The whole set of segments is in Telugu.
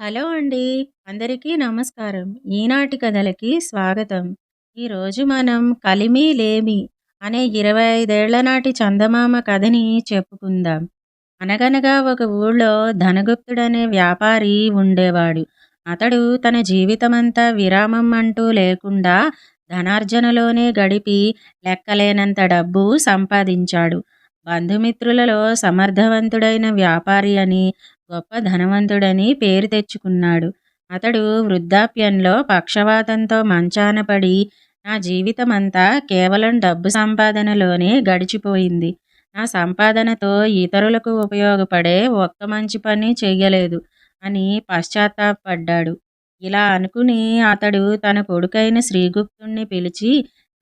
హలో అండి. అందరికీ నమస్కారం. ఈనాటి కథలకి స్వాగతం. ఈరోజు మనం 'కలిమి లేమి' అనే ఇరవై ఐదేళ్ళ నాటి చందమామ కథని చెప్పుకుందాం. అనగనగా ఒక ఊళ్ళో ధనగుప్తుడనే వ్యాపారి ఉండేవాడు. అతడు తన జీవితమంతా విరామం అంటూ లేకుండా ధనార్జనలోనే గడిపి లెక్కలేనంత డబ్బు సంపాదించాడు. బంధుమిత్రులలో సమర్థవంతుడైన వ్యాపారి అని, గొప్ప ధనవంతుడని పేరు తెచ్చుకున్నాడు. అతడు వృద్ధాప్యంలో పక్షవాతంతో మంచాన పడి నా జీవితమంతా కేవలం డబ్బు సంపాదనలోనే గడిచిపోయింది. నా సంపాదనతో ఇతరులకు ఉపయోగపడే ఒక్క మంచి పని చెయ్యలేదు అని పశ్చాత్తాపడ్డాడు ఇలా అనుకుని అతడు తన కొడుకైన శ్రీగుప్తుణ్ణి పిలిచి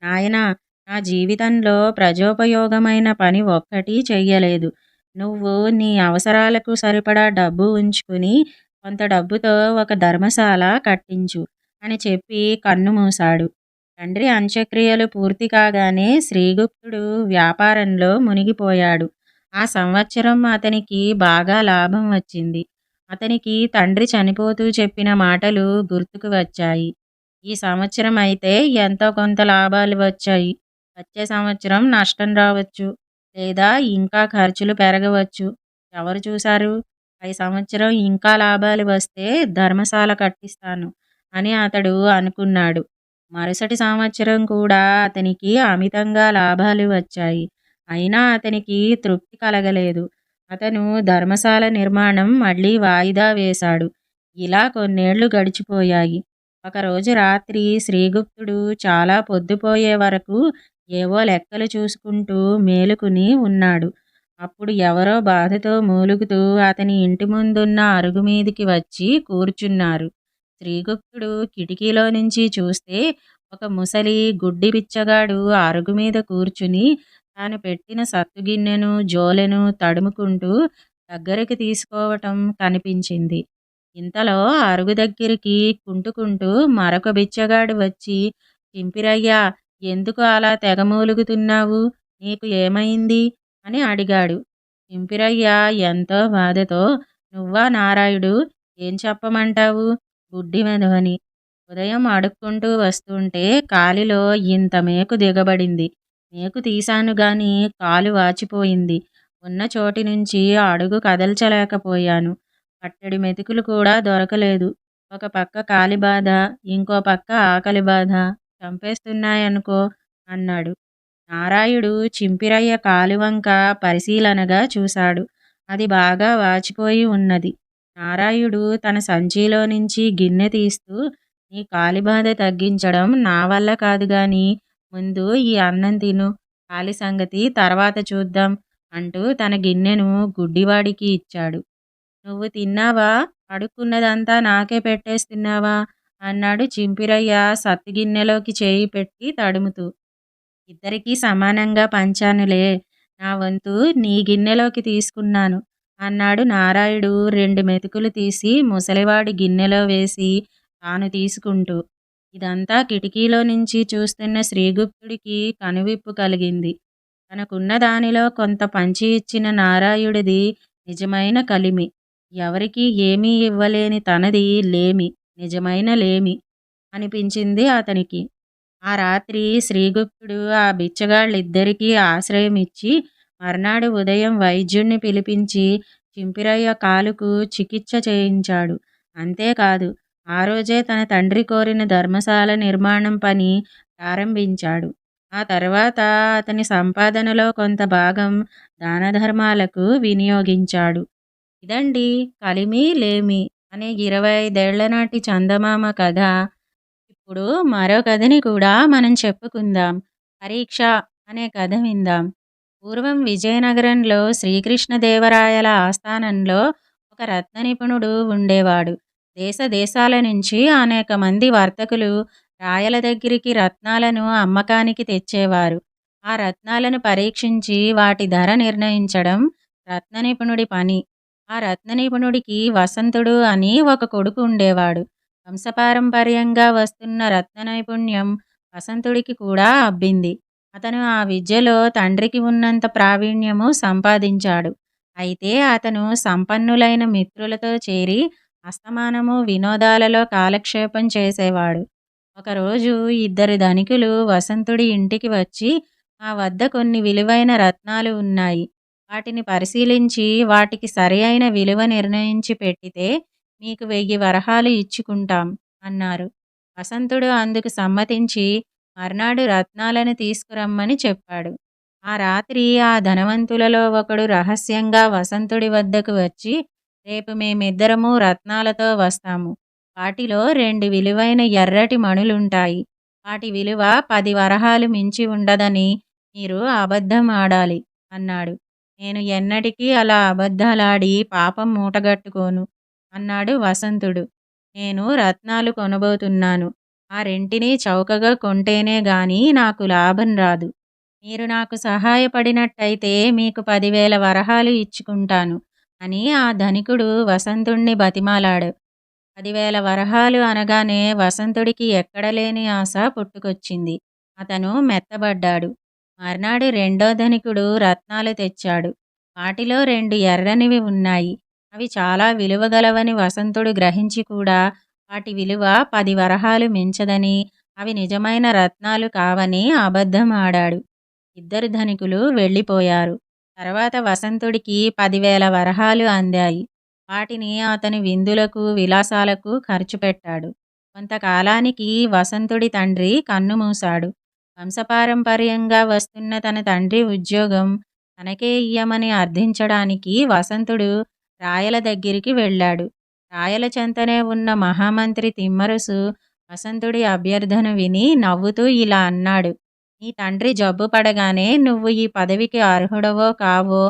నాయనా! నా జీవితంలో ప్రజోపయోగమైన పని ఒక్కటి చెయ్యలేదు. నువ్వు నీ అవసరాలకు సరిపడా డబ్బు ఉంచుకుని కొంత డబ్బుతో ఒక ధర్మశాల కట్టించు అని చెప్పి కన్నుమూశాడు. తండ్రి అంత్యక్రియలు పూర్తి కాగానే శ్రీగుప్తుడు వ్యాపారంలో మునిగిపోయాడు. ఆ సంవత్సరం అతనికి బాగా లాభం వచ్చింది. అతనికి తండ్రి చనిపోతూ చెప్పిన మాటలు గుర్తుకు వచ్చాయి. ఈ సంవత్సరం అయితే ఎంతో కొంత లాభాలు వచ్చాయి. వచ్చే సంవత్సరం నష్టం రావచ్చు. లేదా ఇంకా ఖర్చులు పెరగవచ్చు. ఎవరు చూశారు? పై సంవత్సరం ఇంకా లాభాలు వస్తే ధర్మశాల కట్టిస్తాను అని అతడు అనుకున్నాడు. మరుసటి సంవత్సరం కూడా అతనికి అమితంగా లాభాలు వచ్చాయి. అయినా అతనికి తృప్తి కలగలేదు. అతను ధర్మశాల నిర్మాణం మళ్ళీ వాయిదా వేశాడు. ఇలా కొన్నేళ్ళు గడిచిపోయాయి. ఒకరోజు రాత్రి శ్రీగుప్తుడు చాలా పొద్దుపోయే వరకు ఏవో లెక్కలు చూసుకుంటూ మేలుకుని ఉన్నాడు. అప్పుడు ఎవరో బాధతో మూలుగుతూ అతని ఇంటి ముందున్న అరుగు మీదికి వచ్చి కూర్చున్నారు. శ్రీగుప్తుడు కిటికీలో నుంచి చూస్తే ఒక ముసలి, గుడ్డి బిచ్చగాడు ఆ అరుగుమీద కూర్చుని తాను పెట్టిన సత్తుగిన్నెను జోలెను తడుముకుంటూ దగ్గరికి తీసుకోవటం కనిపించింది. ఇంతలో అరుగు దగ్గరికి కుంటుకుంటూ మరొక బిచ్చగాడు వచ్చి చింపిరయ్యా! ఎందుకు అలా తెగ మూలుగుతున్నావు? నీకు ఏమైంది అని అడిగాడు. చింపిరయ్య ఎంతో బాధతో నువ్వా నారాయుడు ఏం చెప్పమంటావు? గుడ్డి మెదవని ఉదయం అడుక్కుంటూ వస్తుంటే కాలిలో ఇంత మేకు దిగబడింది. మేకు తీశాను గాని కాలు వాచిపోయింది. ఉన్న చోటి నుంచి అడుగు కదల్చలేకపోయాను. పట్టెడు మెతుకులు కూడా దొరకలేదు. ఒక పక్క కాలిబాధ, ఇంకో పక్క ఆకలి బాధ చంపేస్తున్నాయనుకో అన్నాడు. నారాయుడు చింపిరయ్య కాలువంక పరిశీలనగా చూశాడు. అది బాగా వాచిపోయి ఉన్నది. నారాయుడు తన సంచిలో నుంచి గిన్నె తీస్తూ నీ కాలిబాధ తగ్గించడం నా వల్ల కాదు గాని ముందు ఈ అన్నం తిను. కాలి సంగతి తర్వాత చూద్దాం అంటూ తన గిన్నెను గుడ్డివాడికి ఇచ్చాడు. నువ్వు తిన్నావా? అడుక్కున్నదంతా నాకే పెట్టేస్తున్నావా? అన్నాడు చింపిరయ్య సత్తిగిన్నెలోకి చేయి పెట్టి తడుముతూ. ఇద్దరికీ సమానంగా పంచానులే. నా వంతు నీ గిన్నెలోకి తీసుకున్నాను అన్నాడు నారాయుడు రెండు మెతుకులు తీసి ముసలివాడి గిన్నెలో వేసి తాను తీసుకుంటూ. ఇదంతా కిటికీలో నుంచి చూస్తున్న శ్రీగుప్తుడికి కనువిప్పు కలిగింది. తనకున్న దానిలో కొంత పంచి ఇచ్చిన నారాయుడిది నిజమైన కలిమి. ఎవరికీ ఏమీ ఇవ్వలేని తనది లేమి. నిజమైన లేమి అనిపించింది అతనికి. ఆ రాత్రి శ్రీగుప్తుడు ఆ బిచ్చగాళ్ళిద్దరికీ ఆశ్రయం ఇచ్చి మర్నాడు ఉదయం వైద్యుణ్ణి పిలిపించి చింపిరయ్య కాలుకు చికిత్స చేయించాడు. అంతేకాదు ఆ రోజే తన తండ్రి కోరిన ధర్మశాల నిర్మాణం పని ప్రారంభించాడు. ఆ తర్వాత అతని సంపాదనలో కొంత భాగం దానధర్మాలకు వినియోగించాడు. ఇదండి 'కలిమి లేమి' అనే ఇరవై ఐదేళ్ళ నాటి చందమామ కథ. ఇప్పుడు మరో కథని కూడా మనం చెప్పుకుందాం. 'పరీక్ష' అనే కథ విందాం. పూర్వం విజయనగరంలో శ్రీకృష్ణదేవరాయల ఆస్థానంలో ఒక రత్న నిపుణుడు ఉండేవాడు. దేశ దేశాల నుంచి అనేకమంది వర్తకులు రాయల దగ్గరికి రత్నాలను అమ్మకానికి తెచ్చేవారు. ఆ రత్నాలను పరీక్షించి వాటి ధర నిర్ణయించడం రత్న నిపుణుడి పని. ఆ రత్న నిపుణుడికి వసంతుడు అని ఒక కొడుకు ఉండేవాడు. వంశపారంపర్యంగా వస్తున్న రత్న నైపుణ్యం వసంతుడికి కూడా అబ్బింది. అతను ఆ విద్యలో తండ్రికి ఉన్నంత ప్రావీణ్యము సంపాదించాడు. అయితే అతను సంపన్నులైన మిత్రులతో చేరి అస్తమానము వినోదాలలో కాలక్షేపం చేసేవాడు ఒకరోజు ఇద్దరు ధనికులు వసంతుడి ఇంటికి వచ్చి మా వద్ద కొన్ని విలువైన రత్నాలు ఉన్నాయి వాటిని పరిశీలించి వాటికి సరి అయిన విలువ నిర్ణయించి పెట్టితే మీకు వెయ్యి వరహాలు ఇచ్చుకుంటాం అన్నారు. వసంతుడు అందుకు సమ్మతించి మర్నాడు రత్నాలను తీసుకురమ్మని చెప్పాడు. ఆ రాత్రి ఆ ధనవంతులలో ఒకడు రహస్యంగా వసంతుడి వద్దకు వచ్చి రేపు మేమిద్దరము రత్నాలతో వస్తాము. వాటిలో రెండు విలువైన ఎర్రటి మణులుంటాయి. వాటి విలువ పది వరహాలు మించి ఉండదని మీరు అబద్ధం ఆడాలి అన్నాడు. నేను ఎన్నటికీ అలా అబద్ధాలాడి పాపం మూటగట్టుకోను అన్నాడు వసంతుడు. నేను రత్నాలు కొనబోతున్నాను. ఆ రెంటిని చౌకగా కొంటేనే గాని నాకు లాభం రాదు. మీరు నాకు సహాయపడినట్టయితే మీకు పదివేల వరహాలు ఇచ్చుకుంటాను అని ఆ ధనికుడు వసంతుణ్ణి బతిమాలాడు. పదివేల వరహాలు అనగానే వసంతుడికి ఎక్కడలేని ఆశ పుట్టుకొచ్చింది. అతను మెత్తబడ్డాడు. మర్నాడు రెండో ధనికుడు రత్నాలు తెచ్చాడు. వాటిలో రెండు ఎర్రనివి ఉన్నాయి. అవి చాలా విలువగలవని వసంతుడు గ్రహించి కూడా వాటి విలువ పది వరహాలు మించదని అవి నిజమైన రత్నాలు కావని అబద్ధం ఆడాడు ఇద్దరు ధనికులు వెళ్ళిపోయారు. తర్వాత వసంతుడికి పదివేల వరహాలు అందాయి. వాటిని అతను విందులకు విలాసాలకు ఖర్చు పెట్టాడు. కొంతకాలానికి వసంతుడి తండ్రి కన్నుమూశాడు వంశపారంపర్యంగా వస్తున్న తన తండ్రి ఉద్యోగం తనకే ఇయ్యమని అర్థించడానికి వసంతుడు రాయల దగ్గరికి వెళ్ళాడు. రాయల చెంతనే ఉన్న మహామంత్రి తిమ్మరుసు వసంతుడి అభ్యర్థన విని నవ్వుతూ ఇలా అన్నాడు. నీ తండ్రి జబ్బు పడగానే నువ్వు ఈ పదవికి అర్హుడవో కావో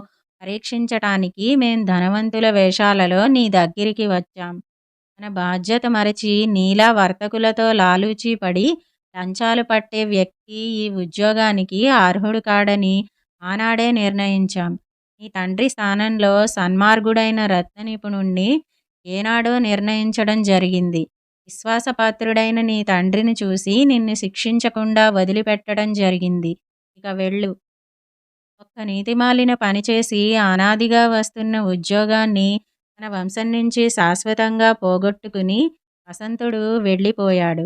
పరీక్షించటానికి మేం ధనవంతుల వేషాలలో నీ దగ్గరికి వచ్చాం. తన బాధ్యత మరచి నీలా వర్తకులతో లాలూచి పడి లంచాలు పట్టే వ్యక్తి ఈ ఉద్యోగానికి అర్హుడు కాడని ఆనాడే నిర్ణయించాం. నీ తండ్రి స్థానంలో సన్మార్గుడైన రత్న నిపుణుణ్ణి ఏనాడో నిర్ణయించడం జరిగింది. విశ్వాసపాత్రుడైన నీ తండ్రిని చూసి నిన్ను శిక్షించకుండా వదిలిపెట్టడం జరిగింది. ఇక వెళ్ళు. ఒక్క నీతిమాలిన పనిచేసి అనాదిగా వస్తున్న ఉద్యోగాన్ని తన వంశం నుంచి శాశ్వతంగా పోగొట్టుకుని వసంతుడు వెళ్ళిపోయాడు.